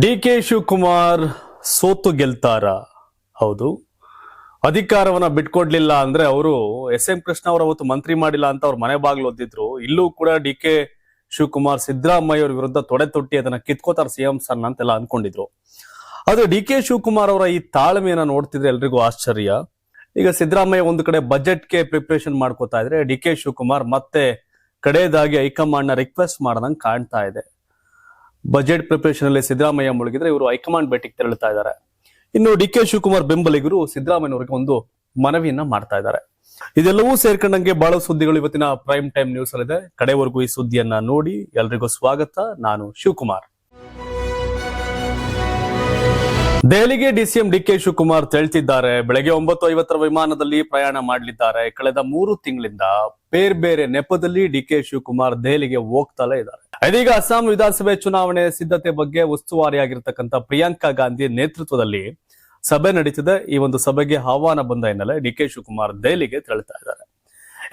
D K Shivakumar ಸೋತು ಗೆಲ್ತಾರ? ಹೌದು. ಅಧಿಕಾರವನ್ನ ಬಿಟ್ಕೊಡ್ಲಿಲ್ಲ ಅಂದ್ರೆ ಅವರು ಎಸ್ ಎಂ ಕೃಷ್ಣ ಅವರು ಅವತ್ತು ಮಂತ್ರಿ ಮಾಡಿಲ್ಲ ಅಂತ ಅವ್ರ ಮನೆ ಬಾಗಿಲು ಒದ್ದಿದ್ರು. ಇಲ್ಲೂ ಕೂಡ ಡಿ ಕೆ ಶಿವಕುಮಾರ್ ಸಿದ್ದರಾಮಯ್ಯ ಅವ್ರ ವಿರುದ್ಧ ತೊಡೆ ತೊಟ್ಟಿ ಅದನ್ನ ಕಿತ್ಕೋತಾರ ಸಿಎಂ ಸಣ್ಣ ಅಂತೆಲ್ಲ ಅನ್ಕೊಂಡಿದ್ರು. ಆದ್ರೆ ಡಿ ಕೆ ಶಿವಕುಮಾರ್ ಅವರ ಈ ತಾಳ್ಮೆಯನ್ನ ನೋಡ್ತಿದ್ರೆ ಎಲ್ರಿಗೂ ಆಶ್ಚರ್ಯ. ಈಗ ಸಿದ್ದರಾಮಯ್ಯ ಒಂದು ಕಡೆ ಬಜೆಟ್ಗೆ ಪ್ರಿಪರೇಷನ್ ಮಾಡ್ಕೋತಾ ಇದ್ರೆ ಡಿ ಕೆ ಶಿವಕುಮಾರ್ ಮತ್ತೆ ಕಡೆಯದಾಗಿ ಹೈಕಮಾಂಡ್ನ ರಿಕ್ವೆಸ್ಟ್ ಮಾಡ್ದಂಗೆ ಕಾಣ್ತಾ ಇದೆ. ಬಜೆಟ್ ಪ್ರಿಪರೇಷನ್ ಅಲ್ಲಿ ಸಿದ್ದರಾಮಯ್ಯ ಮುಳುಗಿದ್ರೆ ಇವರು ಹೈಕಮಾಂಡ್ ಭೇಟಿಗೆ ತೆರಳುತ್ತಾ ಇದ್ದಾರೆ. ಇನ್ನು ಡಿ ಕೆ ಶಿವಕುಮಾರ್ ಬೆಂಬಲಿಗರು ಸಿದ್ದರಾಮಯ್ಯನವರಿಗೆ ಒಂದು ಮನವಿಯನ್ನ ಮಾಡ್ತಾ ಇದ್ದಾರೆ. ಇದೆಲ್ಲವೂ ಸೇರ್ಕೊಂಡಂಗೆ ಬಹಳ ಸುದ್ದಿಗಳು ಇವತ್ತಿನ ಪ್ರೈಮ್ ಟೈಮ್ ನ್ಯೂಸ್ ಅಲ್ಲಿದೆ ಕಡೆವರೆಗೂ ಈ ಸುದ್ದಿಯನ್ನ ನೋಡಿ ಎಲ್ರಿಗೂ ಸ್ವಾಗತ. ನಾನು ಶಿವಕುಮಾರ್. ದೆಹಲಿಗೆ ಡಿಸಿಎಂ ಡಿಕೆ ಶಿವಕುಮಾರ್ ತೆಳ್ತಿದ್ದಾರೆ ಬೆಳಗ್ಗೆ ಒಂಬತ್ತು ಐವತ್ತರ ವಿಮಾನದಲ್ಲಿ ಪ್ರಯಾಣ ಮಾಡಲಿದ್ದಾರೆ. ಕಳೆದ ಮೂರು ತಿಂಗಳಿಂದ ಬೇರೆ ಬೇರೆ ನೆಪದಲ್ಲಿ ಡಿಕೆ ಶಿವಕುಮಾರ್ ದೆಹಲಿಗೆ ಹೋಗ್ತಲೇ ಇದ್ದಾರೆ. ಇದೀಗ ಅಸ್ಸಾಂ ವಿಧಾನಸಭೆ ಚುನಾವಣೆ ಸಿದ್ಧತೆ ಬಗ್ಗೆ ಉಸ್ತುವಾರಿಯಾಗಿರ್ತಕ್ಕಂಥ ಪ್ರಿಯಾಂಕಾ ಗಾಂಧಿ ನೇತೃತ್ವದಲ್ಲಿ ಸಭೆ ನಡೀತಿದೆ. ಈ ಒಂದು ಸಭೆಗೆ ಆಹ್ವಾನ ಬಂದ ಹಿನ್ನೆಲೆ ಡಿಕೆ ಶಿವಕುಮಾರ್ ದೆಹಲಿಗೆ ತೆರಳುತ್ತಾ ಇದ್ದಾರೆ.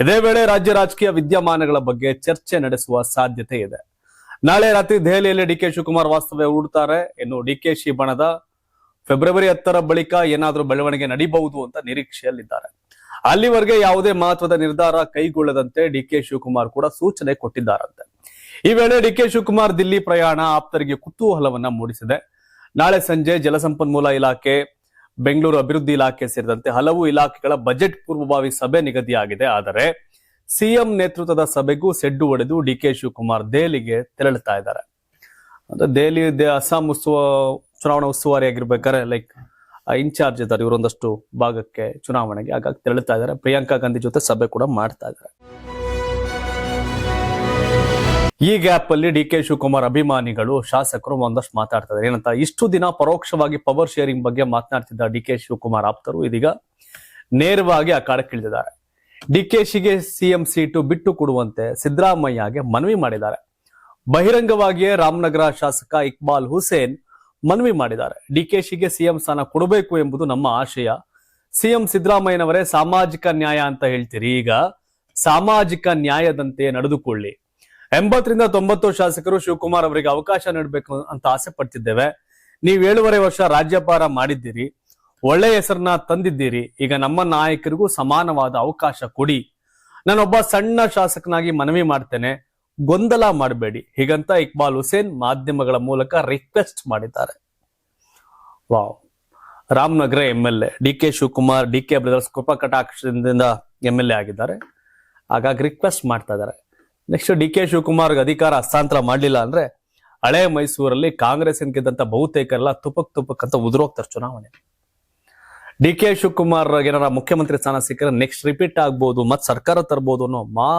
ಇದೇ ವೇಳೆ ರಾಜ್ಯ ರಾಜಕೀಯ ವಿದ್ಯಮಾನಗಳ ಬಗ್ಗೆ ಚರ್ಚೆ ನಡೆಸುವ ಸಾಧ್ಯತೆ ಇದೆ. ನಾಳೆ ರಾತ್ರಿ ದೆಹಲಿಯಲ್ಲಿ ಡಿಕೆ ಶಿವಕುಮಾರ್ ವಾಸ್ತವ್ಯ ಹೂಡ್ತಾರೆ. ಇನ್ನು ಡಿಕೆ ಶಿ ಬಣದ ಫೆಬ್ರವರಿ ಹತ್ತರ ಬಳಿಕ ಏನಾದರೂ ಬೆಳವಣಿಗೆ ನಡೀಬಹುದು ಅಂತ ನಿರೀಕ್ಷೆಯಲ್ಲಿದ್ದಾರೆ. ಅಲ್ಲಿವರೆಗೆ ಯಾವುದೇ ಮಹತ್ವದ ನಿರ್ಧಾರ ಕೈಗೊಳ್ಳದಂತೆ ಡಿ ಕೆ ಶಿವಕುಮಾರ್ ಕೂಡ ಸೂಚನೆ ಕೊಟ್ಟಿದ್ದಾರಂತೆ. ಈ ವೇಳೆ ಡಿ ಕೆ ಶಿವಕುಮಾರ್ ದಿಲ್ಲಿ ಪ್ರಯಾಣ ಆಪ್ತರಿಗೆ ಕುತೂಹಲವನ್ನ ಮೂಡಿಸಿದೆ. ನಾಳೆ ಸಂಜೆ ಜಲಸಂಪನ್ಮೂಲ ಇಲಾಖೆ, ಬೆಂಗಳೂರು ಅಭಿವೃದ್ಧಿ ಇಲಾಖೆ ಸೇರಿದಂತೆ ಹಲವು ಇಲಾಖೆಗಳ ಬಜೆಟ್ ಪೂರ್ವಭಾವಿ ಸಭೆ ನಿಗದಿಯಾಗಿದೆ. ಆದರೆ ಸಿಎಂ ನೇತೃತ್ವದ ಸಭೆಗೂ ಸೆಡ್ಡು ಒಡೆದು ಡಿ ಕೆ ಶಿವಕುಮಾರ್ ದೆಹಲಿಗೆ ತೆರಳುತ್ತಾ ಇದ್ದಾರೆ. ಅಂದ್ರೆ ದೆಹಲಿ, ಅಸ್ಸಾಂ ಉತ್ಸವ ಚುನಾವಣಾ ಉಸ್ತುವಾರಿ ಆಗಿರ್ಬೇಕಾದ್ರೆ ಲೈಕ್ ಇನ್ಚಾರ್ಜ್ ಇದ್ದಾರೆ, ಇವರೊಂದಷ್ಟು ಭಾಗಕ್ಕೆ ಚುನಾವಣೆಗೆ. ಹಾಗಾಗಿ ತೆರಳುತ್ತಾ ಇದ್ದಾರೆ. ಪ್ರಿಯಾಂಕಾ ಗಾಂಧಿ ಜೊತೆ ಸಭೆ ಕೂಡ ಮಾಡ್ತಾ ಇದ್ದಾರೆ. ಈ ಗ್ಯಾಪ್ ಅಲ್ಲಿ ಡಿ ಕೆ ಶಿವಕುಮಾರ್ ಅಭಿಮಾನಿಗಳು, ಶಾಸಕರು ಒಂದಷ್ಟು ಮಾತಾಡ್ತಾ ಇದ್ದಾರೆ. ಏನಂತ, ಇಷ್ಟು ದಿನ ಪರೋಕ್ಷವಾಗಿ ಪವರ್ ಶೇರಿಂಗ್ ಬಗ್ಗೆ ಮಾತನಾಡ್ತಿದ್ದ ಡಿ ಕೆ ಶಿವಕುಮಾರ್ ಆಪ್ತರು ಇದೀಗ ನೇರವಾಗಿ ಅಖಾಡಕ್ಕಿಳಿದಿದ್ದಾರೆ ಡಿ ಕೆ ಶಿಗೆ ಸಿಎಂ ಸೀಟು ಬಿಟ್ಟು ಕೊಡುವಂತೆ ಸಿದ್ದರಾಮಯ್ಯಗೆ ಮನವಿ ಮಾಡಿದ್ದಾರೆ. ಬಹಿರಂಗವಾಗಿಯೇ ರಾಮನಗರ ಶಾಸಕ ಇಕ್ಬಾಲ್ ಹುಸೇನ್ ಮನವಿ ಮಾಡಿದ್ದಾರೆ. ಡಿಕೆಶಿಗೆ ಸಿಎಂ ಸ್ಥಾನ ಕೊಡಬೇಕು ಎಂಬುದು ನಮ್ಮ ಆಶಯ. ಸಿಎಂ ಸಿದ್ದರಾಮಯ್ಯನವರೇ ಸಾಮಾಜಿಕ ನ್ಯಾಯ ಅಂತ ಹೇಳ್ತೀರಿ. ಈಗ ಸಾಮಾಜಿಕ ನ್ಯಾಯದಂತೆ ನಡೆದುಕೊಳ್ಳಿ. ಎಂಬತ್ತರಿಂದ ತೊಂಬತ್ತು ಶಾಸಕರು ಶಿವಕುಮಾರ್ ಅವರಿಗೆ ಅವಕಾಶ ನೀಡಬೇಕು ಅಂತ ಆಸೆ ಪಡ್ತಿದ್ದೇವೆ. ನೀವು ಏಳುವರೆ ವರ್ಷ ರಾಜ್ಯಭಾರ ಮಾಡಿದ್ದೀರಿ. ಒಳ್ಳೆ ಹೆಸರನ್ನ ತಂದಿದ್ದೀರಿ. ಈಗ ನಮ್ಮ ನಾಯಕರಿಗೂ ಸಮಾನವಾದ ಅವಕಾಶ ಕೊಡಿ. ನಾನೊಬ್ಬ ಸಣ್ಣ ಶಾಸಕನಾಗಿ ಮನವಿ ಮಾಡ್ತೇನೆ. ಗೊಂದಲ ಮಾಡಬೇಡಿ. ಹೀಗಂತ ಇಕ್ಬಾಲ್ ಹುಸೇನ್ ಮಾಧ್ಯಮಗಳ ಮೂಲಕ ರಿಕ್ವೆಸ್ಟ್ ಮಾಡಿದ್ದಾರೆ. Wow. Ramanagara M L A D K Shivakumar, D K brothers ಕೃಪಾ ಕಟಾಕ್ಷದಿಂದ ಎಂ ಎಲ್ ಎ ಆಗಿದ್ದಾರೆ. ಹಾಗಾಗಿ ರಿಕ್ವೆಸ್ಟ್ ಮಾಡ್ತಾ ಇದ್ದಾರೆ. ನೆಕ್ಸ್ಟ್ ಡಿ ಕೆ ಶಿವಕುಮಾರ್ಗೆ ಅಧಿಕಾರ ಹಸ್ತಾಂತರ ಮಾಡಲಿಲ್ಲ ಅಂದ್ರೆ ಹಳೆ ಮೈಸೂರಲ್ಲಿ ಕಾಂಗ್ರೆಸ್ ಗೆದ್ದಂತ ಬಹುತೇಕರೆಲ್ಲ ತುಪಕ್ ತುಪಕ್ ಅಂತ ಉದುರೋಗ್ತಾರೆ ಚುನಾವಣೆ. ಡಿ ಕೆ ಶಿವಕುಮಾರ್ ಏನಾರ ಮುಖ್ಯಮಂತ್ರಿ ಸ್ಥಾನ ಸಿಕ್ಕರೆ ನೆಕ್ಸ್ಟ್ ರಿಪೀಟ್ ಆಗ್ಬೋದು ಮತ್ ಸರ್ಕಾರ ತರ್ಬೋದು ಅನ್ನೋ ಮಾ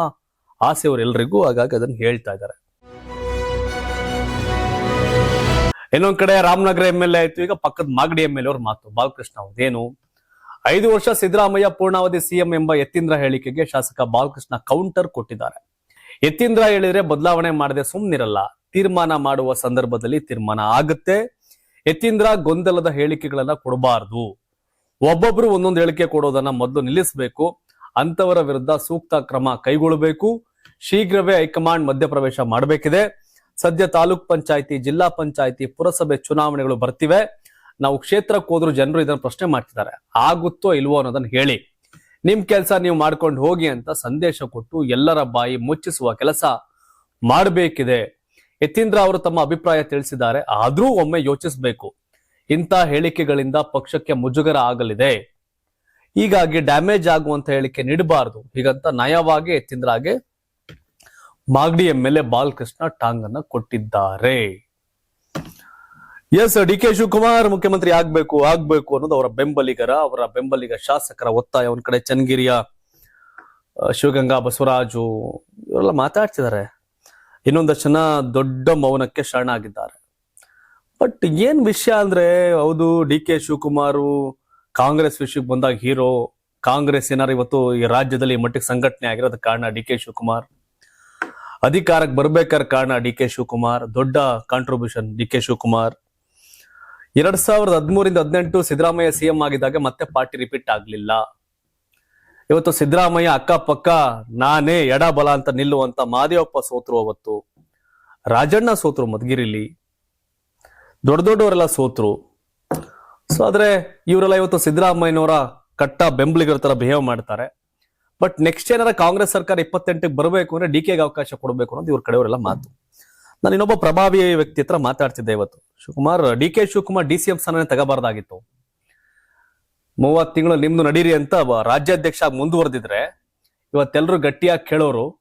ಆಸೆ ಅವರೆಲ್ಲರಿಗೂ ಹಾಗಾಗಿ ಅದನ್ನು ಹೇಳ್ತಾ ಇದ್ದಾರೆ. ಇನ್ನೊಂದ್ ಕಡೆ ರಾಮನಗರ ಎಂ ಎಲ್ ಎ ಆಯ್ತು. ಈಗ ಪಕ್ಕದ ಮಾಗಡಿ ಎಂ ಎಲ್ ಅವ್ರ ಮಾತು. ಬಾಲಕೃಷ್ಣ ಅವ್ರದ್ದೇನು ಐದು ವರ್ಷ ಸಿದ್ದರಾಮಯ್ಯ ಪೂರ್ಣಾವಧಿ ಸಿಎಂ ಎಂಬ ಯತೀಂದ್ರ ಹೇಳಿಕೆಗೆ ಶಾಸಕ ಬಾಲಕೃಷ್ಣ ಕೌಂಟರ್ ಕೊಟ್ಟಿದ್ದಾರೆ. ಯತೀಂದ್ರ ಹೇಳಿದ್ರೆ ಬದಲಾವಣೆ ಮಾಡದೆ ಸುಮ್ನಿರಲ್ಲ. ತೀರ್ಮಾನ ಮಾಡುವ ಸಂದರ್ಭದಲ್ಲಿ ತೀರ್ಮಾನ ಆಗುತ್ತೆ. ಯತೀಂದ್ರ ಗೊಂದಲದ ಹೇಳಿಕೆಗಳನ್ನ ಕೊಡಬಾರದು. ಒಬ್ಬೊಬ್ರು ಒಂದೊಂದು ಹೇಳಿಕೆ ಕೊಡೋದನ್ನ ಮೊದಲು ನಿಲ್ಲಿಸಬೇಕು. ಅಂತವರ ವಿರುದ್ಧ ಸೂಕ್ತ ಕ್ರಮ ಕೈಗೊಳ್ಳಬೇಕು. ಶೀಘ್ರವೇ ಹೈಕಮಾಂಡ್ ಮಧ್ಯಪ್ರವೇಶ ಮಾಡಬೇಕಿದೆ. ಸದ್ಯ ತಾಲೂಕ್ ಪಂಚಾಯತಿ, ಜಿಲ್ಲಾ ಪಂಚಾಯತಿ, ಪುರಸಭೆ ಚುನಾವಣೆಗಳು ಬರ್ತಿವೆ. ನಾವು ಕ್ಷೇತ್ರಕ್ಕೆ ಹೋದ್ರು ಜನರು ಇದನ್ನ ಪ್ರಶ್ನೆ ಮಾಡ್ತಿದ್ದಾರೆ. ಆಗುತ್ತೋ ಇಲ್ವೋ ಅನ್ನೋದನ್ನ ಹೇಳಿ. ನಿಮ್ ಕೆಲಸ ನೀವು ಮಾಡ್ಕೊಂಡು ಹೋಗಿ ಅಂತ ಸಂದೇಶ ಕೊಟ್ಟು ಎಲ್ಲರ ಬಾಯಿ ಮುಚ್ಚಿಸುವ ಕೆಲಸ ಮಾಡಬೇಕಿದೆ. ಯತೀಂದ್ರ ಅವರು ತಮ್ಮ ಅಭಿಪ್ರಾಯ ತಿಳಿಸಿದ್ದಾರೆ. ಆದ್ರೂ ಒಮ್ಮೆ ಯೋಚಿಸಬೇಕು. ಇಂಥ ಹೇಳಿಕೆಗಳಿಂದ ಪಕ್ಷಕ್ಕೆ ಮುಜುಗರ ಆಗಲಿದೆ. ಹೀಗಾಗಿ ಡ್ಯಾಮೇಜ್ ಆಗುವಂತ ಹೇಳಿಕೆ ನೀಡಬಾರದು. ಹೀಗಂತ ನಯವಾಗಿ ಯತೀಂದ್ರಗೆ Magadi M L A Balakrishna ಟಾಂಗ್ ಅನ್ನ ಕೊಟ್ಟಿದ್ದಾರೆ. ಎಸ್ ಡಿ ಕೆ ಶಿವಕುಮಾರ್ ಮುಖ್ಯಮಂತ್ರಿ ಆಗ್ಬೇಕು ಆಗ್ಬೇಕು ಅನ್ನೋದು ಅವರ ಬೆಂಬಲಿಗರ, ಅವರ ಬೆಂಬಲಿಗ ಶಾಸಕರ ಒತ್ತಾಯ ಒಂದ್ ಕಡೆ ಚನ್ನಗಿರಿಯ ಶಿವಗಂಗಾ ಬಸವರಾಜು ಇವರೆಲ್ಲ ಮಾತಾಡ್ತಿದ್ದಾರೆ. ಇನ್ನೊಂದಷ್ಟು ಜನ ದೊಡ್ಡ ಮೌನಕ್ಕೆ ಶರಣಾಗಿದ್ದಾರೆ. ಬಟ್ ಏನ್ ವಿಷಯ ಅಂದ್ರೆ, ಹೌದು, ಡಿ ಕೆ ಶಿವಕುಮಾರು ಕಾಂಗ್ರೆಸ್ ವಿಷಯಕ್ಕೆ ಬಂದಾಗ ಹೀರೋ ಕಾಂಗ್ರೆಸ್ ಏನಾರು ಇವತ್ತು ಈ ರಾಜ್ಯದಲ್ಲಿ ಮಟ್ಟಿಗೆ ಸಂಘಟನೆ ಆಗಿರೋದ ಕಾರಣ ಡಿ ಕೆ ಶಿವಕುಮಾರ್. ಅಧಿಕಾರಕ್ಕೆ ಬರ್ಬೇಕಾದ ಕಾರಣ ಡಿ ಕೆ ಶಿವಕುಮಾರ್, ದೊಡ್ಡ ಕಾಂಟ್ರಿಬ್ಯೂಷನ್ ಡಿ ಕೆ ಶಿವಕುಮಾರ್. ಎರಡ್ ಸಾವಿರದ ಹದಿಮೂರಿಂದ ಹದಿನೆಂಟು ಸಿದ್ದರಾಮಯ್ಯ ಸಿಎಂ ಆಗಿದ್ದಾಗ ಮತ್ತೆ ಪಾರ್ಟಿ ರಿಪೀಟ್ ಆಗ್ಲಿಲ್ಲ. ಇವತ್ತು ಸಿದ್ದರಾಮಯ್ಯ ಅಕ್ಕಪಕ್ಕ ನಾನೇ ಎಡಬಲ ಅಂತ ನಿಲ್ಲುವಂತ ಮಾದೇವಪ್ಪ ಸೋತರು ಅವತ್ತು. ರಾಜಣ್ಣ ಸೋತರು ಮಧುಗಿರಿಲಿ. ದೊಡ್ಡ ದೊಡ್ಡವರೆಲ್ಲ ಸೋತ್ರು. ಸೊ ಆದ್ರೆ ಇವರೆಲ್ಲ ಇವತ್ತು ಸಿದ್ದರಾಮಯ್ಯನವರ ಕಟ್ಟ ಬೆಂಬಲಿಗರ ತರ ಬಿಹೇವ್ ಮಾಡ್ತಾರೆ. ಬಟ್ ನೆಕ್ಸ್ಟ್ ಏನಾರ ಕಾಂಗ್ರೆಸ್ ಸರ್ಕಾರ ಇಪ್ಪತ್ತೆಂಟಕ್ಕೆ ಬರಬೇಕು ಅಂದ್ರೆ ಡಿ ಕೆಗೆ ಅವಕಾಶ ಕೊಡಬೇಕು ಅನ್ನೋದು ಇವ್ರ ಕಡೆಯವರೆಲ್ಲ ಮಾತು. ನಾನು ಇನ್ನೊಬ್ಬ ಪ್ರಭಾವಿ ವ್ಯಕ್ತಿ ಹತ್ರ ಮಾತಾಡ್ತಿದ್ದೆ ಇವತ್ತು. Shivakumar, D K Shivakumar D C M ಸ್ಥಾನ ತಗೋಬಾರ್ದಾಗಿತ್ತು. ಮೂವತ್ತು ತಿಂಗಳು ನಿಮ್ದು ನಡೀರಿ ಅಂತ ರಾಜ್ಯಾಧ್ಯಕ್ಷ ಆಗಿ ಮುಂದುವರೆದಿದ್ರೆ ಇವತ್ತೆಲ್ಲರೂ ಗಟ್ಟಿಯಾಗಿ ಕೇಳೋರು,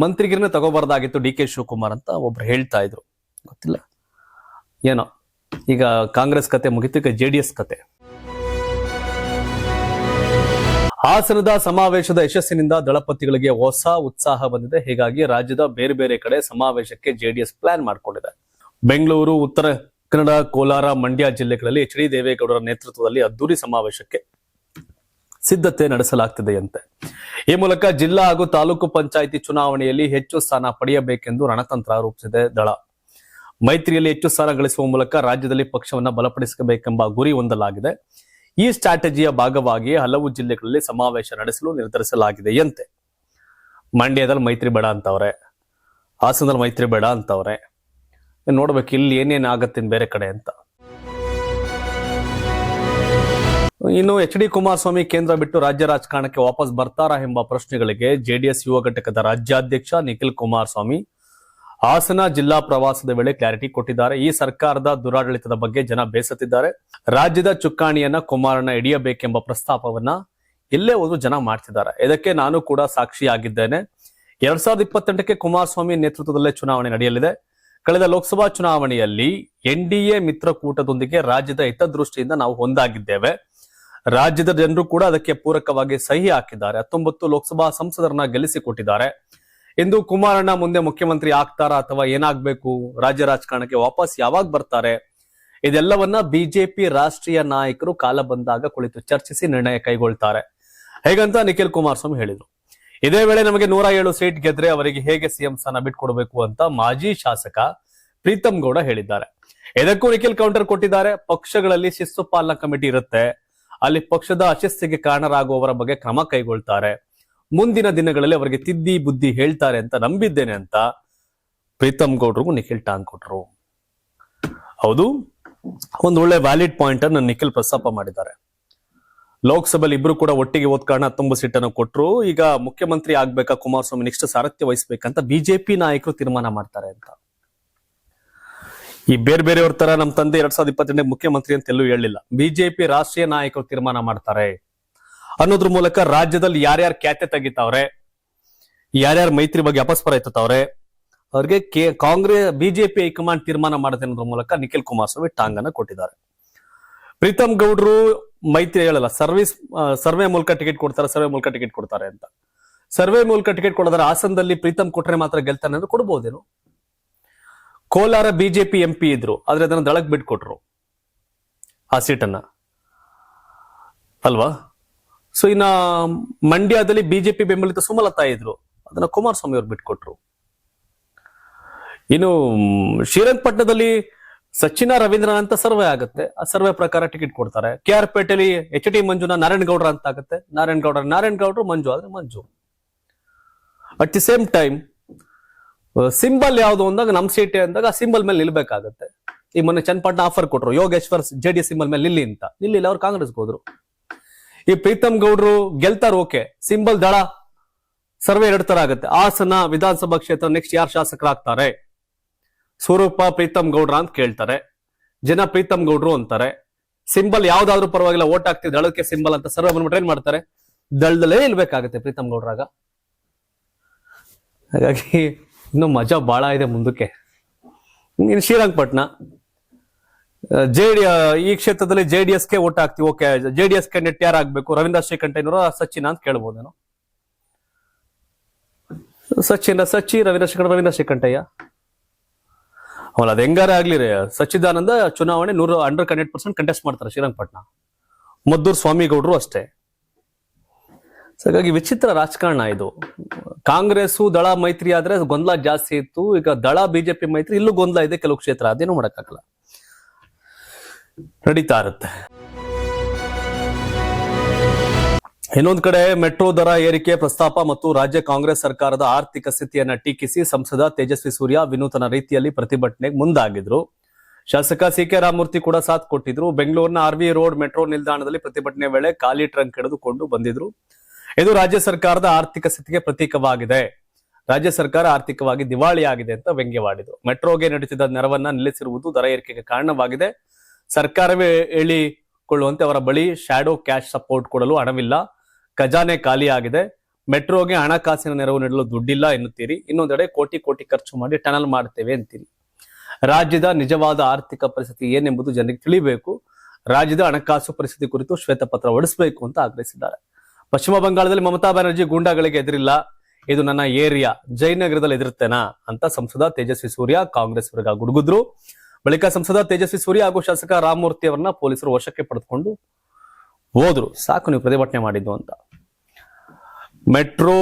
ಮಂತ್ರಿಗಿರನ್ನ ತಗೋಬಾರ್ದಾಗಿತ್ತು ಡಿ ಕೆ ಶಿವಕುಮಾರ್ ಅಂತ ಒಬ್ರು ಹೇಳ್ತಾ ಇದ್ರು. ಗೊತ್ತಿಲ್ಲ. ಏನೋ. ಈಗ ಕಾಂಗ್ರೆಸ್ ಕತೆ ಮುಗಿತು ಈಗ ಜೆ ಡಿ ಎಸ್ ಕತೆ. ಹಾಸನದ ಸಮಾವೇಶದ ಯಶಸ್ಸಿನಿಂದ ದಳಪತಿಗಳಿಗೆ ಹೊಸ ಉತ್ಸಾಹ ಬಂದಿದೆ. ಹೀಗಾಗಿ ರಾಜ್ಯದ ಬೇರೆ ಬೇರೆ ಕಡೆ ಸಮಾವೇಶಕ್ಕೆ ಜೆಡಿಎಸ್ ಪ್ಲಾನ್ ಮಾಡಿಕೊಂಡಿದೆ. ಬೆಂಗಳೂರು, ಉತ್ತರ ಕನ್ನಡ, ಕೋಲಾರ, ಮಂಡ್ಯ ಜಿಲ್ಲೆಗಳಲ್ಲಿ ಎಚ್ ಡಿ ದೇವೇಗೌಡರ ನೇತೃತ್ವದಲ್ಲಿ ಅದ್ದೂರಿ ಸಮಾವೇಶಕ್ಕೆ ಸಿದ್ಧತೆ ನಡೆಸಲಾಗ್ತಿದೆಯಂತೆ. ಈ ಮೂಲಕ ಜಿಲ್ಲಾ ಹಾಗೂ ತಾಲೂಕು ಪಂಚಾಯಿತಿ ಚುನಾವಣೆಯಲ್ಲಿ ಹೆಚ್ಚು ಸ್ಥಾನ ಪಡೆಯಬೇಕೆಂದು ರಣತಂತ್ರ ರೂಪಿಸಿದೆ ದಳ. ಮೈತ್ರಿಯಲ್ಲಿ ಹೆಚ್ಚು ಸ್ಥಾನ ಗಳಿಸುವ ಮೂಲಕ ರಾಜ್ಯದಲ್ಲಿ ಪಕ್ಷವನ್ನ ಬಲಪಡಿಸಬೇಕೆಂಬ ಗುರಿ ಹೊಂದಲಾಗಿದೆ. ಈ ಸ್ಟ್ರಾಟಜಿಯ ಭಾಗವಾಗಿ ಹಲವು ಜಿಲ್ಲೆಗಳಲ್ಲಿ ಸಮಾವೇಶ ನಡೆಸಲು ನಿರ್ಧರಿಸಲಾಗಿದೆಯಂತೆ ಮಂಡ್ಯದಲ್ಲಿ ಮೈತ್ರಿ ಬೇಡ ಅಂತವ್ರೆ, ಹಾಸನದಲ್ಲಿ ಮೈತ್ರಿ ಬೇಡ ಅಂತವ್ರೆ, ನೋಡ್ಬೇಕು ಇಲ್ಲಿ ಏನೇನು ಆಗತ್ತೆ ಬೇರೆ ಕಡೆ ಅಂತ. ಇನ್ನು ಎಚ್ ಡಿ ಕುಮಾರಸ್ವಾಮಿ ಕೇಂದ್ರ ಬಿಟ್ಟು ರಾಜ್ಯ ರಾಜಕಾರಣಕ್ಕೆ ವಾಪಸ್ ಬರ್ತಾರಾ ಎಂಬ ಪ್ರಶ್ನೆಗಳಿಗೆ ಜೆಡಿಎಸ್ ಯುವ ಘಟಕದ ರಾಜ್ಯಾಧ್ಯಕ್ಷ ನಿಖಿಲ್ ಕುಮಾರಸ್ವಾಮಿ ಹಾಸನ ಜಿಲ್ಲಾ ಪ್ರವಾಸದ ವೇಳೆ ಕ್ಲಾರಿಟಿ ಕೊಟ್ಟಿದ್ದಾರೆ. ಈ ಸರ್ಕಾರದ ದುರಾಡಳಿತದ ಬಗ್ಗೆ ಜನ ಬೇಸತ್ತಿದ್ದಾರೆ. ರಾಜ್ಯದ ಚುಕ್ಕಾಣಿಯನ್ನ ಕುಮಾರಣ್ಣ ಹಿಡಿಯಬೇಕೆಂಬ ಪ್ರಸ್ತಾಪವನ್ನ ಎಲ್ಲೇ ಹೋದ್ರು ಜನ ಮಾಡ್ತಿದ್ದಾರೆ. ಇದಕ್ಕೆ ನಾನು ಕೂಡ ಸಾಕ್ಷಿಯಾಗಿದ್ದೇನೆ. ಎರಡ್ ಸಾವಿರದ ಇಪ್ಪತ್ತೆಂಟಕ್ಕೆ ಕುಮಾರಸ್ವಾಮಿ ನೇತೃತ್ವದಲ್ಲೇ ಚುನಾವಣೆ ನಡೆಯಲಿದೆ. ಕಳೆದ ಲೋಕಸಭಾ ಚುನಾವಣೆಯಲ್ಲಿ ಎನ್ಡಿಎ ಮಿತ್ರಕೂಟದೊಂದಿಗೆ ರಾಜ್ಯದ ಹಿತದೃಷ್ಟಿಯಿಂದ ನಾವು ಒಂದಾಗಿದ್ದೇವೆ. ರಾಜ್ಯದ ಜನರು ಕೂಡ ಅದಕ್ಕೆ ಪೂರಕವಾಗಿ ಸಹಿ ಹಾಕಿದ್ದಾರೆ. ಹತ್ತೊಂಬತ್ತು ಲೋಕಸಭಾ ಸಂಸದರನ್ನ ಗೆಲ್ಲಿಸಿಕೊಟ್ಟಿದ್ದಾರೆ. ಇಂದು ಕುಮಾರಣ್ಣ ಮುಂದೆ ಮುಖ್ಯಮಂತ್ರಿ ಆಗ್ತಾರಾ ಅಥವಾ ಏನಾಗಬೇಕು? ರಾಜ್ಯ ರಾಜಕಾರಣಕ್ಕೆ ವಾಪಸ್ ಯಾವಾಗ ಬರ್ತಾರೆ? ಇದೆಲ್ಲವನ್ನ ಬಿಜೆಪಿ ರಾಷ್ಟ್ರೀಯ ನಾಯಕರು ಕಾಲ ಬಂದಾಗ ಕುಳಿತು ಚರ್ಚಿಸಿ ನಿರ್ಣಯ ಕೈಗೊಳ್ತಾರೆ. ಹೇಗಂತ ನಿಖಿಲ್ ಕುಮಾರಸ್ವಾಮಿ ಹೇಳಿದರು. ಇದೇ ವೇಳೆ ನಮಗೆ ನೂರ ಏಳು ಸೀಟ್ ಗೆದ್ರೆ ಅವರಿಗೆ ಹೇಗೆ ಸಿಎಂ ಸ್ಥಾನ ಬಿಟ್ಕೊಡ್ಬೇಕು ಅಂತ ಮಾಜಿ ಶಾಸಕ ಪ್ರೀತಂ ಗೌಡ ಹೇಳಿದ್ದಾರೆ. ಇದಕ್ಕೂ ನಿಖಿಲ್ ಕೌಂಟರ್ ಕೊಟ್ಟಿದ್ದಾರೆ. ಪಕ್ಷಗಳಲ್ಲಿ ಶಿಸ್ತು ಪಾಲನಾ ಕಮಿಟಿ ಇರುತ್ತೆ. ಅಲ್ಲಿ ಪಕ್ಷದ ಅಶಸ್ತಿಗೆ ಕಾರಣರಾಗುವವರ ಬಗ್ಗೆ ಕ್ರಮ ಕೈಗೊಳ್ತಾರೆ. ಮುಂದಿನ ದಿನಗಳಲ್ಲಿ ಅವರಿಗೆ ತಿದ್ದಿ ಬುದ್ಧಿ ಹೇಳ್ತಾರೆ ಅಂತ ನಂಬಿದ್ದೇನೆ ಅಂತ ಪ್ರೀತಮ್ ಗೌಡ್ರಿಗೂ ನಿಖಿಲ್ ಟಾಂಗ್ ಕೊಟ್ರು. ಹೌದು, ಒಂದು ಒಳ್ಳೆ ವ್ಯಾಲಿಡ್ ಪಾಯಿಂಟ್ ಅನ್ನು ನಿಖಿಲ್ ಪ್ರಸ್ತಾಪ ಮಾಡಿದ್ದಾರೆ. ಲೋಕಸಭೆಯಲ್ಲಿ ಇಬ್ರು ಕೂಡ ಒಟ್ಟಿಗೆ ಓದ್ ಕಾರಣ ಹತ್ತೊಂಬತ್ತು ಸೀಟನ್ನು ಕೊಟ್ರು. ಈಗ ಮುಖ್ಯಮಂತ್ರಿ ಆಗ್ಬೇಕಾ, ಕುಮಾರಸ್ವಾಮಿ ನೆಕ್ಸ್ಟ್ ಸಾರಥ್ಯ ವಹಿಸ್ಬೇಕಂತ ಬಿಜೆಪಿ ನಾಯಕರು ತೀರ್ಮಾನ ಮಾಡ್ತಾರೆ ಅಂತ. ಈ ಬೇರೆ ಬೇರೆಯವ್ರ ತರ ನಮ್ ತಂದೆ ಎರಡ್ ಸಾವಿರದ ಇಪ್ಪತ್ತೆಂಟನೇ ಮುಖ್ಯಮಂತ್ರಿ ಅಂತ ಎಲ್ಲೂ ಹೇಳಿಲ್ಲ ಬಿಜೆಪಿ ರಾಷ್ಟ್ರೀಯ ನಾಯಕರು ತೀರ್ಮಾನ ಮಾಡ್ತಾರೆ. ಅನ್ನೋದ್ರ ಮೂಲಕ ರಾಜ್ಯದಲ್ಲಿ ಯಾರ್ಯಾರು ಖ್ಯಾತೆ ತೆಗಿತಾವ್ರೆ, ಯಾರ್ಯಾರು ಮೈತ್ರಿ ಬಗ್ಗೆ ಅಪಸ್ಪರ ಎತ್ತವ್ರೆ ಅವ್ರಿಗೆ ಕಾಂಗ್ರೆಸ್ ಬಿಜೆಪಿ ಹೈಕಮಾಂಡ್ ತೀರ್ಮಾನ ಮಾಡುತ್ತೆ ಅನ್ನೋದ್ರ ಮೂಲಕ ನಿಖಿಲ್ ಕುಮಾರಸ್ವಾಮಿ ಟಾಂಗ್ ಅನ್ನ ಕೊಟ್ಟಿದ್ದಾರೆ. ಪ್ರೀತಮ್ ಗೌಡ್ರು ಮೈತ್ರಿ ಹೇಳಲ್ಲ, ಸರ್ವಿಸ್ ಸರ್ವೆ ಮೂಲಕ ಟಿಕೆಟ್ ಕೊಡ್ತಾರೆ, ಸರ್ವೆ ಮೂಲಕ ಟಿಕೆಟ್ ಕೊಡ್ತಾರೆ ಅಂತ. ಸರ್ವೆ ಮೂಲಕ ಟಿಕೆಟ್ ಕೊಡೋದ್ರೆ ಹಾಸನದಲ್ಲಿ ಪ್ರೀತಮ್ ಕೊಟ್ರೆ ಮಾತ್ರ ಗೆಲ್ತಾನೆ ಅಂದ್ರೆ ಕೊಡ್ಬೋದೇನು? ಕೋಲಾರ ಬಿಜೆಪಿ ಎಂಪಿ ಇದ್ರು, ಆದ್ರೆ ಅದನ್ನ ದಳಕ್ ಬಿಟ್ಕೊಟ್ರು, ಆ ಸೀಟನ್ನ. ಅಲ್ವಾ? ಸೊ ಇನ್ನ ಮಂಡ್ಯದಲ್ಲಿ ಬಿಜೆಪಿ ಬೆಂಬಲಿತ ಸುಮಲತಾ ಇದ್ರು. ಅದನ್ನ ಕುಮಾರಸ್ವಾಮಿ ಅವ್ರು ಬಿಟ್ಕೊಟ್ರು. ಇನ್ನು ಶ್ರೀರಂಗಪಟ್ಟಣದಲ್ಲಿ ಸಚಿನ ರವೀಂದ್ರ ಅಂತ ಸರ್ವೆ ಆಗುತ್ತೆ. ಆ ಸರ್ವೆ ಪ್ರಕಾರ ಟಿಕೆಟ್ ಕೊಡ್ತಾರೆ. ಕೆ ಆರ್ ಪೇಟೆಲಿ ಎಚ್ ಟಿ ಮಂಜುನ ನಾರಾಯಣ ಗೌಡ್ರ ಅಂತ ಆಗುತ್ತೆ. ನಾರಾಯಣ ಗೌಡ್ರ ನಾರಾಯಣ ಗೌಡ್ರು ಮಂಜು, ಆದ್ರೆ Manju. At the same time symbol ಯಾವುದು ಅಂದಾಗ ನಮ್ ಸೀಟೆ ಅಂದಾಗ ಆ ಸಿಂಬಲ್ ಮೇಲೆ ನಿಲ್ಬೇಕಾಗತ್ತೆ. ಈ ಮೊನ್ನೆ ಚನ್ನಪಟ್ಟಣ ಆಫರ್ ಕೊಟ್ರು. ಯೋಗೇಶ್ವರ್, ಜೆ ಸಿಂಬಲ್ ಮೇಲೆ ನಿಲ್ಲಿ ಅಂತ. ನಿಲ್ಲಿಲ್ಲ, ಅವ್ರು ಕಾಂಗ್ರೆಸ್ಗೆ ಹೋದ್ರು. ಈ ಪ್ರೀತಮ್ ಗೌಡ್ರು ಗೆಲ್ತಾರ ಓಕೆ. ಸಿಂಬಲ್ ದಳ ಸರ್ವೆ ಎರಡು ತರ ಆಗುತ್ತೆ. ಹಾಸನ ವಿಧಾನಸಭಾ ಕ್ಷೇತ್ರ ನೆಕ್ಸ್ಟ್ ಯಾರು ಶಾಸಕರಾಗ್ತಾರೆ? ಸ್ವರೂಪ ಪ್ರೀತಮ್ ಗೌಡ್ರ ಅಂತ ಕೇಳ್ತಾರೆ. ಜನ ಪ್ರೀತಮ್ ಗೌಡ್ರು ಅಂತಾರೆ. ಸಿಂಬಲ್ ಯಾವ್ದಾದ್ರು ಪರವಾಗಿಲ್ಲ ಓಟ್ ಹಾಕ್ತಿವಿ ದಳಕ್ಕೆ ಸಿಂಬಲ್ ಅಂತ ಸರ್ವೆ ಬಂದ್ಬಿಟ್ರೆ ಏನ್ ಮಾಡ್ತಾರೆ? ದಳದಲ್ಲೇ ಇಲ್ಬೇಕಾಗುತ್ತೆ ಪ್ರೀತಮ್ ಗೌಡ್ರಾಗ. ಹಾಗಾಗಿ ಇನ್ನು ಮಜಾ ಬಹಳ ಇದೆ ಮುಂದಕ್ಕೆ. ಇನ್ನು ಶ್ರೀರಂಗಪಟ್ಟಣ ಜೆ ಡಿ ಈ ಕ್ಷೇತ್ರದಲ್ಲಿ ಜೆ ಡಿ ಎಸ್ಗೆ ಓಟ್ ಹಾಕ್ತಿವಿ, okay J D S candidate ಯಾರು ಆಗ್ಬೇಕು, ರವೀಂದ್ರ ಶ್ರೀಕಂಠಯ್ಯನವರು ಸಚಿನ್ ಅಂತ ಕೇಳ್ಬೋದೇನು. ಸಚಿನ್, ಸಚಿ, ರವೀಂದ್ರ ಶ್ರೀಕಂಠ, ರವೀಂದ್ರ ಶ್ರೀಕಂಠಯ್ಯ. ಅವಲ್ಲ, ಅದು ಹೆಂಗಾರ ಆಗ್ಲಿ ರೀ, ಸಚ್ಚಿದಾನಂದ ಚುನಾವಣೆ ನೂರು ಅಂಡರ್ ಹಂಡ್ರೆಡ್ ಪರ್ಸೆಂಟ್ ಕಂಟೆಸ್ಟ್ ಮಾಡ್ತಾರೆ ಶ್ರೀರಂಗಪಟ್ಟಣ ಮದ್ದೂರ್ ಸ್ವಾಮಿಗೌಡರು ಅಷ್ಟೇ. ಹಾಗಾಗಿ ವಿಚಿತ್ರ ರಾಜಕಾರಣ ಇದು. ಕಾಂಗ್ರೆಸ್ ದಳ ಮೈತ್ರಿ ಆದ್ರೆ ಗೊಂದಲ ಜಾಸ್ತಿ ಇತ್ತು, ಈಗ ದಳ, ಬಿಜೆಪಿ ಮೈತ್ರಿ, ಇಲ್ಲೂ ಗೊಂದಲ ಇದೆ ಕೆಲವು ಕ್ಷೇತ್ರ, ಅದೇನು ಮಾಡಕ್ಕಾಗಲ್ಲ. ನಡೀತಾ ಇರುತ್ತೆ. ಇನ್ನೊಂದು ಕಡೆ ಮೆಟ್ರೋ ದರ ಏರಿಕೆ ಪ್ರಸ್ತಾಪ ಮತ್ತು ರಾಜ್ಯ ಕಾಂಗ್ರೆಸ್ ಸರ್ಕಾರದ ಆರ್ಥಿಕ ಸ್ಥಿತಿಯನ್ನ ಟೀಕಿಸಿ ಸಂಸದ ತೇಜಸ್ವಿ ಸೂರ್ಯ ವಿನೂತನ ರೀತಿಯಲ್ಲಿ ಪ್ರತಿಭಟನೆಗೆ ಮುಂದಾಗಿದ್ರು. ಶಾಸಕ ಸಿ ಕೆ ರಾಮಮೂರ್ತಿ ಕೂಡ ಸಾಥ್ ಕೊಟ್ಟಿದ್ರು. ಬೆಂಗಳೂರಿನ ಆರ್ ವಿ ರೋಡ್ ಮೆಟ್ರೋ ನಿಲ್ದಾಣದಲ್ಲಿ ಪ್ರತಿಭಟನೆ ವೇಳೆ ಖಾಲಿ ಟ್ರಂಕ್ ಹಿಡಿದುಕೊಂಡು ಬಂದಿದ್ರು. ಇದು ರಾಜ್ಯ ಸರ್ಕಾರದ ಆರ್ಥಿಕ ಸ್ಥಿತಿಗೆ ಪ್ರತೀಕವಾಗಿದೆ. ರಾಜ್ಯ ಸರ್ಕಾರ ಆರ್ಥಿಕವಾಗಿ ದಿವಾಳಿಯಾಗಿದೆ ಅಂತ ವ್ಯಂಗ್ಯವಾಡಿದ್ರು. ಮೆಟ್ರೋಗೆ ನಡೆಸಿದ ನೆರವನ್ನ ನಿಲ್ಲಿಸಿರುವುದು ದರ ಏರಿಕೆಗೆ ಕಾರಣವಾಗಿದೆ. ಸರ್ಕಾರವೇ ಹೇಳಿಕೊಳ್ಳುವಂತೆ ಅವರ ಬಳಿ ಶ್ಯಾಡೋ ಕ್ಯಾಶ್ ಸಪೋರ್ಟ್ ಕೊಡಲು ಹಣವಿಲ್ಲ. ಖಜಾನೆ ಖಾಲಿಯಾಗಿದೆ ಮೆಟ್ರೋಗೆ ಹಣಕಾಸಿನ ನೆರವು ನೀಡಲು ದುಡ್ಡಿಲ್ಲ ಎನ್ನುತ್ತೀರಿ. ಇನ್ನೊಂದೆಡೆ ಕೋಟಿ ಕೋಟಿ ಖರ್ಚು ಮಾಡಿ ಟನಲ್ ಮಾಡ್ತೇವೆ ಅಂತೀರಿ. ರಾಜ್ಯದ ನಿಜವಾದ ಆರ್ಥಿಕ ಪರಿಸ್ಥಿತಿ ಏನೆಂಬುದು ಜನರಿಗೆ ತಿಳಿಬೇಕು. ರಾಜ್ಯದ ಹಣಕಾಸು ಪರಿಸ್ಥಿತಿ ಕುರಿತು ಶ್ವೇತಪತ್ರ ಹೊಡಿಸಬೇಕು ಅಂತ ಆಗ್ರಹಿಸಿದ್ದಾರೆ. ಪಶ್ಚಿಮ ಬಂಗಾಳದಲ್ಲಿ ಮಮತಾ ಬ್ಯಾನರ್ಜಿ ಗೂಂಡಾಗಳಿಗೆ ಎದುರಿಲ್ಲ. ಇದು ನನ್ನ ಏರಿಯಾ. ಜಯನಗರದಲ್ಲಿ ಎದುರುತ್ತೇನಾ ಅಂತ ಸಂಸದ ತೇಜಸ್ವಿ ಸೂರ್ಯ ಕಾಂಗ್ರೆಸ್ ವರ್ಗ ಗುಡುಗುದ್ರು. ಬಳಿಕ ಸಂಸದ ತೇಜಸ್ವಿ ಸೂರ್ಯ ಹಾಗೂ ಶಾಸಕ ರಾಮಮೂರ್ತಿ ಅವರನ್ನ ಪೊಲೀಸರು ವಶಕ್ಕೆ ಪಡೆದುಕೊಂಡು ಹೋದ್ರು. ಸಾಕು ನೀವು ಪ್ರತಿಭಟನೆ ಮಾಡಿದ್ದು ಅಂತ. ಮೆಟ್ರೋ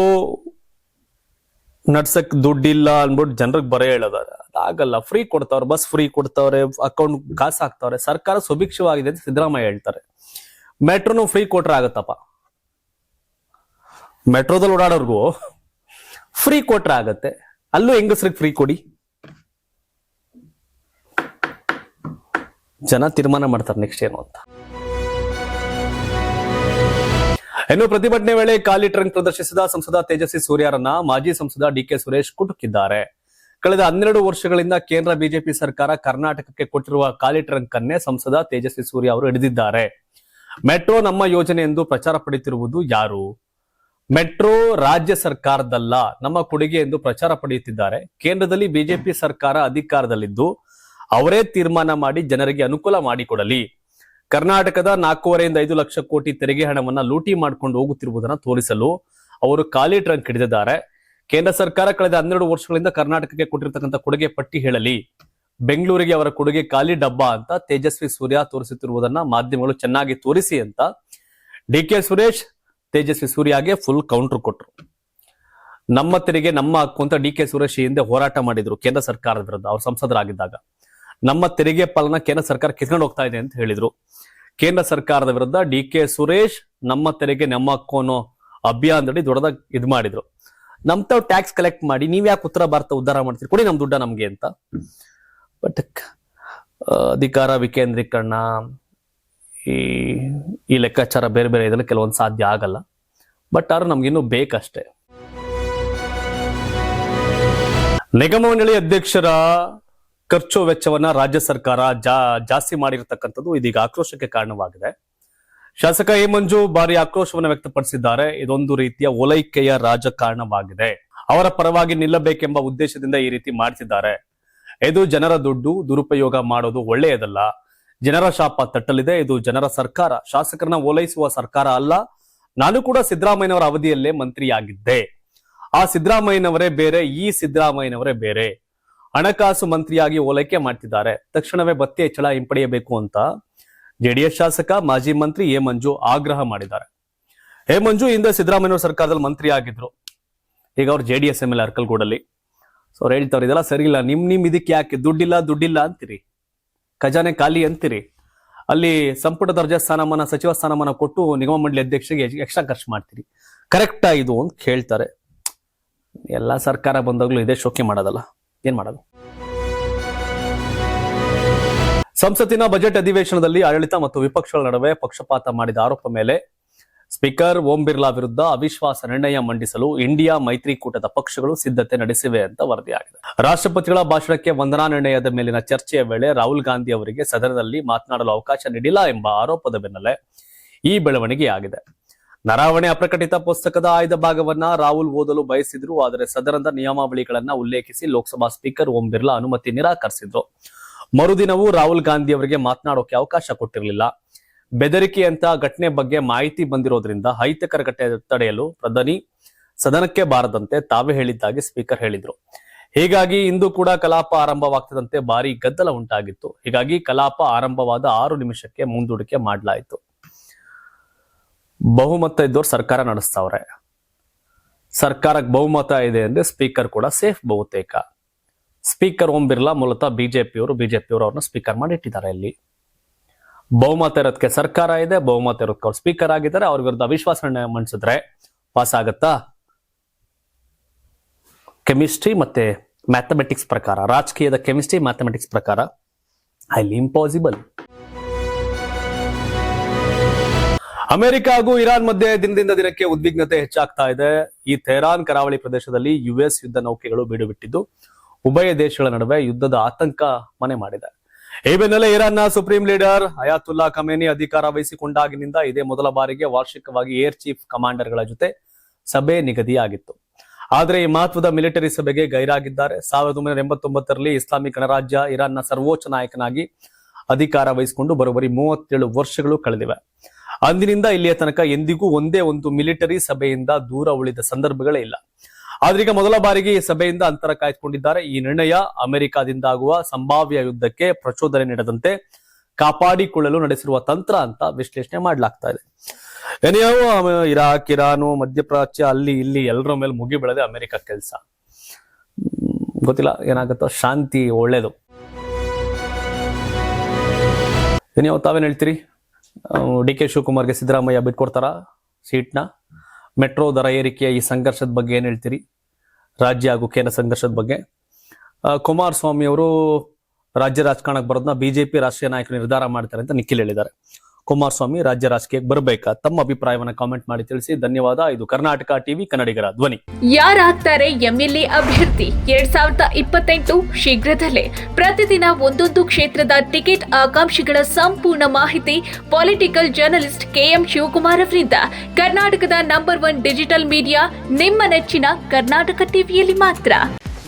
ನಡ್ಸಕ್ ದುಡ್ಡಿಲ್ಲ ಅನ್ಬಿಟ್ಟು ಜನರಿಗೆ ಬರ ಹೇಳೋದಾರೆ. ಅದಾಗಲ್ಲ ಫ್ರೀ ಕೊಡ್ತಾವ್ರೆ ಬಸ್ ಫ್ರೀ ಕೊಡ್ತಾವ್ರೆ ಅಕೌಂಟ್ ಕಾಸು ಹಾಕ್ತಾವ್ರೆ, ಸರ್ಕಾರ ಸುಭಿಕ್ಷವಾಗಿದೆ ಅಂತ ಸಿದ್ದರಾಮಯ್ಯ ಹೇಳ್ತಾರೆ. ಮೆಟ್ರೋನು ಫ್ರೀ ಕೊಟ್ರೆ ಆಗತ್ತಪ್ಪ. ಮೆಟ್ರೋದಲ್ಲಿ ಓಡಾಡೋರ್ಗು ಫ್ರೀ ಕೊಟ್ರೆ ಆಗತ್ತೆ. ಅಲ್ಲೂ ಹೆಂಗಸ್ರಿಗೆ ಫ್ರೀ ಕೊಡಿ? ಜನ ತೀರ್ಮಾನ ಮಾಡ್ತಾರೆ ನೆಕ್ಸ್ಟ್ ಏನು ಅಂತ. ಇನ್ನು ಪ್ರತಿಭಟನೆ ವೇಳೆ ಖಾಲಿ ಟ್ರಂಕ್ ಪ್ರದರ್ಶಿಸಿದ ಸಂಸದ ತೇಜಸ್ವಿ ಸೂರ್ಯರನ್ನ ಮಾಜಿ ಸಂಸದ ಡಿಕೆ ಸುರೇಶ್ ಕುಟುಕಿದ್ದಾರೆ. ಕಳೆದ ಹನ್ನೆರಡು ವರ್ಷಗಳಿಂದ ಕೇಂದ್ರ ಬಿಜೆಪಿ ಸರ್ಕಾರ ಕರ್ನಾಟಕಕ್ಕೆ ಕೊಟ್ಟಿರುವ ಖಾಲಿ ಟ್ರಂಕ್ ಅನ್ನೇ ಸಂಸದ ತೇಜಸ್ವಿ ಸೂರ್ಯ ಅವರು ಹಿಡಿದಿದ್ದಾರೆ. ಮೆಟ್ರೋ ನಮ್ಮ ಯೋಜನೆ ಎಂದು ಪ್ರಚಾರ ಪಡೆಯುತ್ತಿರುವುದು ಯಾರು? ಮೆಟ್ರೋ ರಾಜ್ಯ ಸರ್ಕಾರದಲ್ಲ, ನಮ್ಮ ಕೊಡುಗೆ ಎಂದು ಪ್ರಚಾರ ಪಡೆಯುತ್ತಿದ್ದಾರೆ. ಕೇಂದ್ರದಲ್ಲಿ ಬಿಜೆಪಿ ಸರ್ಕಾರ ಅಧಿಕಾರದಲ್ಲಿದ್ದು ಅವರೇ ತೀರ್ಮಾನ ಮಾಡಿ ಜನರಿಗೆ ಅನುಕೂಲ ಮಾಡಿಕೊಡಲಿ. ಕರ್ನಾಟಕದ ನಾಲ್ಕೂವರೆಯಿಂದ ಐದು ಲಕ್ಷ ಕೋಟಿ ತೆರಿಗೆ ಹಣವನ್ನ ಲೂಟಿ ಮಾಡಿಕೊಂಡು ಹೋಗುತ್ತಿರುವುದನ್ನು ತೋರಿಸಲು ಅವರು ಖಾಲಿ ಟ್ರಂಕ್ ಹಿಡಿದಿದ್ದಾರೆ. ಕೇಂದ್ರ ಸರ್ಕಾರ ಕಳೆದ ಹನ್ನೆರಡು ವರ್ಷಗಳಿಂದ ಕರ್ನಾಟಕಕ್ಕೆ ಕೊಟ್ಟಿರತಕ್ಕಂಥ ಕೊಡುಗೆ ಪಟ್ಟಿ ಹೇಳಲಿ. ಬೆಂಗಳೂರಿಗೆ ಅವರ ಕೊಡುಗೆ ಖಾಲಿ ಡಬ್ಬ ಅಂತ ತೇಜಸ್ವಿ ಸೂರ್ಯ ತೋರಿಸುತ್ತಿರುವುದನ್ನ ಮಾಧ್ಯಮಗಳು ಚೆನ್ನಾಗಿ ತೋರಿಸಿ ಅಂತ ಡಿ ಕೆ ಸುರೇಶ್, ತೇಜಸ್ವಿ ಸೂರ್ಯಗೆ ಫುಲ್ ಕೌಂಟರ್ ಕೊಟ್ರು. ನಮ್ಮ ತೆರಿಗೆ ನಮ್ಮ ಹಕ್ಕು ಅಂತ ಡಿ ಕೆ ಸುರೇಶ್ ಹಿಂದೆ ಹೋರಾಟ ಮಾಡಿದ್ರು ಕೇಂದ್ರ ಸರ್ಕಾರದ ವಿರುದ್ಧ. ಅವರು ಸಂಸದರಾಗಿದ್ದಾಗ. ನಮ್ಮ ತೆರಿಗೆ ಪಾಲನ ಕೇಂದ್ರ ಸರ್ಕಾರ ಕಿತ್ಕೊಂಡು ಹೋಗ್ತಾ ಇದೆ ಅಂತ ಹೇಳಿದ್ರು. ಕೇಂದ್ರ ಸರ್ಕಾರದ ವಿರುದ್ಧ ಡಿ ಕೆ ಸುರೇಶ್ ನಮ್ಮ ತೆರಿಗೆ ನಮ್ಮ ಹಕ್ಕು ಅನ್ನೋ ಅಭಿಯಾನದಡಿ ದೊಡ್ಡದಾಗಿ ಇದು ಮಾಡಿದ್ರು. ನಮ್ ತಾವ್ ಟ್ಯಾಕ್ಸ್ ಕಲೆಕ್ಟ್ ಮಾಡಿ ನೀವ್ ಯಾಕೆ ಉತ್ತರ ಭಾರತ ಉದ್ಧಾರ ಮಾಡ್ತೀರಿ? ಕೊಡಿ ನಮ್ ದುಡ್ಡ ನಮ್ಗೆ ಅಂತ. ಬಟ್ ಅಧಿಕಾರ ವಿಕೇಂದ್ರೀಕರಣ, ಈ ಈ ಲೆಕ್ಕಾಚಾರ ಬೇರೆ ಬೇರೆ ಇದ್ರಲ್ಲಿ ಕೆಲವೊಂದು ಸಾಧ್ಯ ಆಗಲ್ಲ. ಬಟ್ ಆದ್ರೂ ನಮ್ಗಿನ್ನೂ ಬೇಕಷ್ಟೇ. ನಿಗಮ ಮಂಡಳಿ ಅಧ್ಯಕ್ಷರ ಖರ್ಚು ವೆಚ್ಚವನ್ನ ರಾಜ್ಯ ಸರ್ಕಾರ ಜಾ, ಜಾಸ್ತಿ ಮಾಡಿರತಕ್ಕಂಥದ್ದು ಇದೀಗ ಆಕ್ರೋಶಕ್ಕೆ ಕಾರಣವಾಗಿದೆ. ಶಾಸಕ ಎ ಮಂಜು ಭಾರಿ ಆಕ್ರೋಶವನ್ನು ವ್ಯಕ್ತಪಡಿಸಿದ್ದಾರೆ. ಇದೊಂದು ರೀತಿಯ ಓಲೈಕೆಯ ರಾಜಕಾರಣವಾಗಿದೆ. ಅವರ ಪರವಾಗಿ ನಿಲ್ಲಬೇಕೆಂಬ ಉದ್ದೇಶದಿಂದ ಈ ರೀತಿ ಮಾಡ್ತಿದ್ದಾರೆ. ಇದು ಜನರ ದುಡ್ಡು, ದುರುಪಯೋಗ ಮಾಡೋದು ಒಳ್ಳೆಯದಲ್ಲ. ಜನರ ಶಾಪ ತಟ್ಟಲಿದೆ. ಇದು ಜನರ ಸರ್ಕಾರ. ಶಾಸಕರನ್ನ ಓಲೈಸುವ ಸರ್ಕಾರ ಅಲ್ಲ. ನಾನು ಕೂಡ ಸಿದ್ದರಾಮಯ್ಯನವರ ಅವಧಿಯಲ್ಲೇ ಮಂತ್ರಿಯಾಗಿದ್ದೆ. ಆ ಸಿದ್ದರಾಮಯ್ಯನವರೇ ಬೇರೆ, ಈ ಸಿದ್ದರಾಮಯ್ಯನವರೇ ಬೇರೆ. ಹಣಕಾಸು ಮಂತ್ರಿಯಾಗಿ ಓಲೈಕೆ ಮಾಡ್ತಿದ್ದಾರೆ. ತಕ್ಷಣವೇ ಬತ್ತಿ ಹೆಚ್ಚಳ ಹಿಂಪಡೆಯಬೇಕು ಅಂತ ಜೆಡಿಎಸ್ ಶಾಸಕ ಮಾಜಿ ಮಂತ್ರಿ ಎ ಮಂಜು ಆಗ್ರಹ ಮಾಡಿದ್ದಾರೆ. ಎ ಮಂಜು ಹಿಂದೆ ಸಿದ್ದರಾಮಯ್ಯ ಸರ್ಕಾರದಲ್ಲಿ ಮಂತ್ರಿ ಆಗಿದ್ರು. ಈಗ ಅವ್ರು J D S M L ಅರ್ಕಲ್ಗೂಡಲ್ಲಿ. So ಅವ್ರು ಹೇಳ್ತಾವ್ರು ಇದೆಲ್ಲ ಸರಿ ಇಲ್ಲ. ನಿಮ್ ನಿಮ್ ಇದಕ್ಕೆ ಯಾಕೆ? ದುಡ್ಡಿಲ್ಲ ದುಡ್ಡಿಲ್ಲ ಅಂತೀರಿ. ಖಜಾನೆ ಖಾಲಿ ಅಂತೀರಿ. ಅಲ್ಲಿ ಸಂಪುಟ ದರ್ಜೆ ಸ್ಥಾನಮಾನ, ಸಚಿವ ಸ್ಥಾನಮಾನ ಕೊಟ್ಟು ನಿಗಮ ಮಂಡಳಿ ಅಧ್ಯಕ್ಷರಿಗೆ ಎಕ್ಸ್ಟ್ರಾ ಖರ್ಚು ಮಾಡ್ತೀರಿ. ಕರೆಕ್ಟಾ ಇದು? ಅಂತ ಕೇಳ್ತಾರೆ. ಎಲ್ಲ ಸರ್ಕಾರ ಬಂದಾಗ್ಲೂ ಇದೇ ಶೋಕಿ ಮಾಡೋದಲ್ಲ. ಏನ್ ಮಾಡೋದು? ಸಂಸತ್ತಿನ ಬಜೆಟ್ ಅಧಿವೇಶನದಲ್ಲಿ ಆಡಳಿತ ಮತ್ತು ವಿಪಕ್ಷಗಳ ನಡುವೆ ಪಕ್ಷಪಾತ ಮಾಡಿದ ಆರೋಪ ಮೇಲೆ ಸ್ಪೀಕರ್ ಓಂ ಬಿರ್ಲಾ ವಿರುದ್ಧ ಅವಿಶ್ವಾಸ ನಿರ್ಣಯ ಮಂಡಿಸಲು ಇಂಡಿಯಾ ಮೈತ್ರಿಕೂಟದ ಪಕ್ಷಗಳು ಸಿದ್ಧತೆ ನಡೆಸಿವೆ ಅಂತ ವರದಿಯಾಗಿದೆ. ರಾಷ್ಟ್ರಪತಿಗಳ ಭಾಷಣಕ್ಕೆ ವಂದನಾ ನಿರ್ಣಯದ ಮೇಲಿನ ಚರ್ಚೆಯ ವೇಳೆ ರಾಹುಲ್ ಗಾಂಧಿ ಅವರಿಗೆ ಸದನದಲ್ಲಿ ಮಾತನಾಡಲು ಅವಕಾಶ ನೀಡಿಲ್ಲ ಎಂಬ ಆರೋಪದ ಬೆನ್ನಲ್ಲೇ ಈ ಬೆಳವಣಿಗೆಯಾಗಿದೆ. ನರಾವಣೆ ಅಪ್ರಕಟಿತ ಪುಸ್ತಕದ ಆಯ್ದ ಭಾಗವನ್ನ ರಾಹುಲ್ ಓದಲು ಬಯಸಿದ್ರು, ಆದರೆ ಸದನದ ನಿಯಮಾವಳಿಗಳನ್ನ ಉಲ್ಲೇಖಿಸಿ ಲೋಕಸಭಾ ಸ್ಪೀಕರ್ ಓಂ ಬಿರ್ಲಾ ಅನುಮತಿ ನಿರಾಕರಿಸಿದ್ರು. ಮರುದಿನವೂ ರಾಹುಲ್ ಗಾಂಧಿ ಅವರಿಗೆ ಮಾತನಾಡೋಕೆ ಅವಕಾಶ ಕೊಟ್ಟಿರಲಿಲ್ಲ. ಬೆದರಿಕೆಯಂತ ಘಟನೆ ಬಗ್ಗೆ ಮಾಹಿತಿ ಬಂದಿರೋದ್ರಿಂದ ಅಹಿತಕರ ಘಟನೆ ತಡೆಯಲು ಪ್ರಧಾನಿ ಸದನಕ್ಕೆ ಬಾರದಂತೆ ತಾವೇ ಹೇಳಿದ್ದಾಗಿ ಸ್ಪೀಕರ್ ಹೇಳಿದ್ರು. ಹೀಗಾಗಿ ಇಂದು ಕೂಡ ಕಲಾಪ ಆರಂಭವಾಗ್ತದಂತೆ ಭಾರಿ ಗದ್ದಲ ಉಂಟಾಗಿತ್ತು. ಹೀಗಾಗಿ ಕಲಾಪ ಆರಂಭವಾದ ಆರು ನಿಮಿಷಕ್ಕೆ ಮುಂದೂಡಿಕೆ ಮಾಡಲಾಯಿತು. ಬಹುಮತ ಇದ್ದವ್ರು ಸರ್ಕಾರ ನಡೆಸ್ತಾವ್ರೆ. ಸರ್ಕಾರಕ್ಕೆ ಬಹುಮತ ಇದೆ ಅಂದ್ರೆ ಸ್ಪೀಕರ್ ಕೂಡ ಸೇಫ್ ಬಹುತೇಕ. ಸ್ಪೀಕರ್ ಓಂ ಬಿರ್ಲಾ ಮೂಲತಃ ಬಿಜೆಪಿಯವರು ಬಿಜೆಪಿಯವರು ಅವ್ರನ್ನ ಸ್ಪೀಕರ್ ಮಾಡಿ ಇಟ್ಟಿದ್ದಾರೆ ಇಲ್ಲಿ. ಬಹುಮತ ಇರೋದಕ್ಕೆ ಸರ್ಕಾರ ಇದೆ, ಬಹುಮತ ಇರೋದಕ್ಕೆ ಅವ್ರು ಸ್ಪೀಕರ್ ಆಗಿದ್ದಾರೆ, ಅವ್ರ ವಿರುದ್ಧ ಅವಿಶ್ವಾಸ ನಿರ್ಣಯ ಮಂಡಿಸಿದ್ರೆ ಪಾಸ್ ಆಗತ್ತಾ? ಕೆಮಿಸ್ಟ್ರಿ ಮತ್ತೆ ಮ್ಯಾಥಮೆಟಿಕ್ಸ್ ಪ್ರಕಾರ, ರಾಜಕೀಯದ ಕೆಮಿಸ್ಟ್ರಿ, ಮ್ಯಾಥಮೆಟಿಕ್ಸ್ ಪ್ರಕಾರ ಇಲ್ಲಿ ಇಂಪಾಸಿಬಲ್ ಅಮೆರಿಕ ಹಾಗೂ ಇರಾನ್ ಮಧ್ಯೆ ದಿನದಿಂದ ದಿನಕ್ಕೆ ಉದ್ವಿಗ್ನತೆ ಹೆಚ್ಚಾಗ್ತಾ ಇದೆ. ಈ ತೆಹರಾನ್ ಕರಾವಳಿ ಪ್ರದೇಶದಲ್ಲಿ ಯುಎಸ್ ಯುದ್ಧ ನೌಕೆಗಳು ಬೀಡು ಬಿಟ್ಟಿದ್ದು ಉಭಯ ದೇಶಗಳ ನಡುವೆ ಯುದ್ಧದ ಆತಂಕ ಮನೆ ಮಾಡಿದೆ. ಈ ಬೆನ್ನಲ್ಲೇ ಇರಾನ್ನ ಸುಪ್ರೀಂ ಲೀಡರ್ ಅಯಾತುಲ್ಲಾ ಖಮೇನಿ ಅಧಿಕಾರ ವಹಿಸಿಕೊಂಡಾಗಿನಿಂದ ಇದೇ ಮೊದಲ ಬಾರಿಗೆ ವಾರ್ಷಿಕವಾಗಿ ಏರ್ ಚೀಫ್ ಕಮಾಂಡರ್ಗಳ ಜೊತೆ ಸಭೆ ನಿಗದಿಯಾಗಿತ್ತು. ಆದರೆ ಈ ಮಹತ್ವದ ಮಿಲಿಟರಿ ಸಭೆಗೆ ಗೈರಾಗಿದ್ದಾರೆ. ಸಾವಿರದ ಒಂಬೈನೂರ ಎಂಬತ್ತೊಂಬತ್ತರಲ್ಲಿ ಇಸ್ಲಾಮಿಕ್ ಗಣರಾಜ್ಯ ಇರಾನ್ನ ಸರ್ವೋಚ್ಚ ನಾಯಕನಾಗಿ ಅಧಿಕಾರ ವಹಿಸಿಕೊಂಡು ಬರೋಬ್ಬರಿ ಮೂವತ್ತೇಳು ವರ್ಷಗಳು ಕಳೆದಿವೆ. ಅಂದಿನಿಂದ ಇಲ್ಲಿಯ ತನಕ ಎಂದಿಗೂ ಒಂದೇ ಒಂದು ಮಿಲಿಟರಿ ಸಭೆಯಿಂದ ದೂರ ಉಳಿದ ಸಂದರ್ಭಗಳೇ ಇಲ್ಲ. ಆದ್ರೀಗ ಮೊದಲ ಬಾರಿಗೆ ಈ ಸಭೆಯಿಂದ ಅಂತರ ಕಾಯ್ದುಕೊಂಡಿದ್ದಾರೆ. ಈ ನಿರ್ಣಯ ಅಮೆರಿಕದಿಂದ ಆಗುವ ಸಂಭಾವ್ಯ ಯುದ್ಧಕ್ಕೆ ಪ್ರಚೋದನೆ ನೀಡದಂತೆ ಕಾಪಾಡಿಕೊಳ್ಳಲು ನಡೆಸಿರುವ ತಂತ್ರ ಅಂತ ವಿಶ್ಲೇಷಣೆ ಮಾಡಲಾಗ್ತಾ ಇದೆ. ಏನೇ ಇರಾಕ್, ಇರಾನು, ಮಧ್ಯಪ್ರಾಚ್ಯ, ಅಲ್ಲಿ ಇಲ್ಲಿ ಎಲ್ಲರ ಮೇಲೆ ಮುಗಿ ಬೆಳೆದೇ ಅಮೆರಿಕ ಕೆಲಸ. ಗೊತ್ತಿಲ್ಲ, ಏನಾಗುತ್ತೋ, ಶಾಂತಿ ಒಳ್ಳೇದು. ಏನ್ಯಾವ ತಾವೇನ್ ಹೇಳ್ತೀರಿ? ಡಿ ಕೆ ಶಿವಕುಮಾರ್ಗೆ ಸಿದ್ದರಾಮಯ್ಯ ಬಿಟ್ಕೊಡ್ತಾರ ಸೀಟ್ನ? ಮೆಟ್ರೋ ದರ ಏರಿಕೆಯ ಈ ಸಂಘರ್ಷದ ಬಗ್ಗೆ ಏನ್ ಹೇಳ್ತೀರಿ? ರಾಜ್ಯ ಹಾಗೂ ಕೇಂದ್ರ ಸಂಘರ್ಷದ ಬಗ್ಗೆ. ಕುಮಾರಸ್ವಾಮಿ ಅವರು ರಾಜ್ಯ ರಾಜಕಾರಣಕ್ಕೆ ಬರೋದನ್ನ ಬಿಜೆಪಿ ರಾಷ್ಟ್ರೀಯ ನಾಯಕರು ನಿರ್ಧಾರ ಮಾಡ್ತಾರೆ ಅಂತ ನಿಖಿಲ್ ಹೇಳಿದ್ದಾರೆ. ಕುಮಾರಸ್ವಾಮಿ ರಾಜ್ಯ ರಾಜಕೀಯಕ್ಕೆ ಬರಬೇಕಾ? ತಮ್ಮ ಅಭಿಪ್ರಾಯವನ್ನ ಕಾಮೆಂಟ್ ಮಾಡಿ ತಿಳಿಸಿ. ಧನ್ಯವಾದ. ಇದು ಕರ್ನಾಟಕ ಟಿವಿ, ಕನ್ನಡಿಗರ ಧ್ವನಿ. ಯಾರಾಗ್ತಾರೆ ಎಂಎಲ್ಎ ಅಭ್ಯರ್ಥಿ? ಎರಡ್ ಸಾವಿರದ ಇಪ್ಪತ್ತೆಂಟು ಶೀಘ್ರದಲ್ಲೇ. ಪ್ರತಿದಿನ ಒಂದೊಂದು ಕ್ಷೇತ್ರದ ಟಿಕೆಟ್ ಆಕಾಂಕ್ಷಿಗಳ ಸಂಪೂರ್ಣ ಮಾಹಿತಿ ಪೊಲಿಟಿಕಲ್ ಜರ್ನಲಿಸ್ಟ್ ಕೆಎಂ ಶಿವಕುಮಾರ್ ಅವರಿಂದ. ಕರ್ನಾಟಕದ ನಂಬರ್ ಒನ್ ಡಿಜಿಟಲ್ ಮೀಡಿಯಾ ನಿಮ್ಮ ನೆಚ್ಚಿನ ಕರ್ನಾಟಕ ಟಿವಿಯಲ್ಲಿ ಮಾತ್ರ.